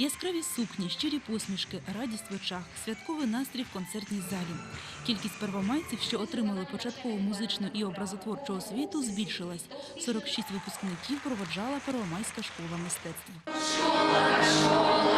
Яскраві сукні, щирі посмішки, радість в очах, святковий настрій в концертній залі. Кількість первомайців, що отримали початкову музичну і образотворчу освіту, збільшилась. 46 випускників проводжала Первомайська школа мистецтв. И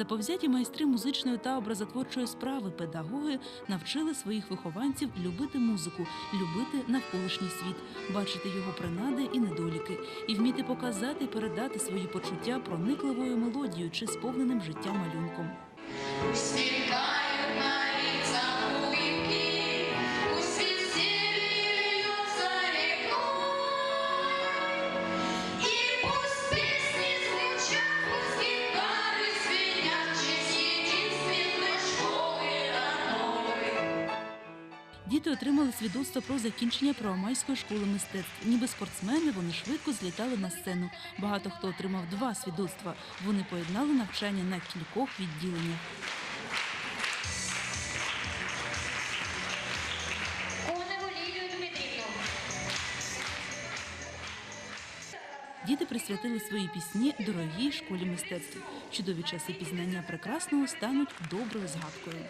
Заповзяті майстри музичної та образотворчої справи, педагоги навчили своїх вихованців любити музику, любити навколишній світ, бачити його принади і недоліки, і вміти показати і передати свої почуття проникливою мелодією чи сповненим життя малюнком. Діти отримали свідоцтво про закінчення Первомайської школи мистецтв. Ніби спортсмени вони швидко злітали на сцену. Багато хто отримав два свідоцтва. Вони поєднали навчання на кількох відділеннях. Діти присвятили свої пісні дорогій школі мистецтв. Чудові часи пізнання прекрасного стануть доброю згадкою.